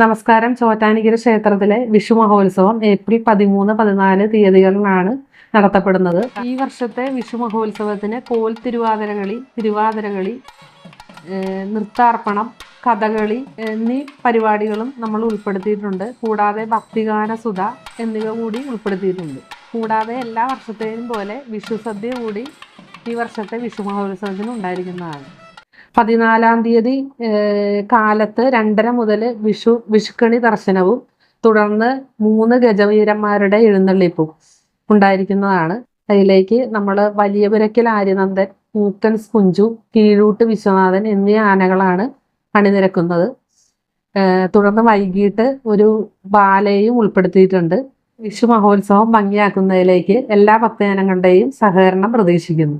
നമസ്കാരം. ചോറ്റാനിക്കര ക്ഷേത്രത്തിലെ വിഷു മഹോത്സവം ഏപ്രിൽ പതിമൂന്ന് പതിനാല് തീയതികളിലാണ് നടത്തപ്പെടുന്നത്. ഈ വർഷത്തെ വിഷു മഹോത്സവത്തിന് കോൽ തിരുവാതിരകളി തിരുവാതിരകളി നൃത്താർപ്പണം കഥകളി എന്നീ പരിപാടികളും നമ്മൾ ഉൾപ്പെടുത്തിയിട്ടുണ്ട്. കൂടാതെ ഭക്തിഗാന സുധ എന്നിവ കൂടി ഉൾപ്പെടുത്തിയിട്ടുണ്ട്. കൂടാതെ എല്ലാ വർഷത്തെയും പോലെ വിഷു സദ്യ കൂടി ഈ വർഷത്തെ വിഷു മഹോത്സവത്തിന് ഉണ്ടായിരിക്കുന്നതാണ്. പതിനാലാം തീയതി കാലത്ത് രണ്ടര മുതൽ വിഷു വിഷുക്കണി ദർശനവും തുടർന്ന് മൂന്ന് ഗജവീരന്മാരുടെ എഴുന്നള്ളിപ്പും ഉണ്ടായിരിക്കുന്നതാണ്. അതിലേക്ക് നമ്മൾ വലിയപുരക്കൽ ആര്യനന്ദൻ മൂക്കൻസ് കുഞ്ചു കീഴൂട്ട് വിശ്വനാഥൻ എന്നീ ആനകളാണ് അണിനിരക്കുന്നത്. തുടർന്ന് വൈകിട്ട് ഒരു ബാലയും ഉൾപ്പെടുത്തിയിട്ടുണ്ട്. വിഷു മഹോത്സവം ഭംഗിയാക്കുന്നതിലേക്ക് എല്ലാ ഭക്തജനങ്ങളുടെയും സഹകരണം പ്രതീക്ഷിക്കുന്നു.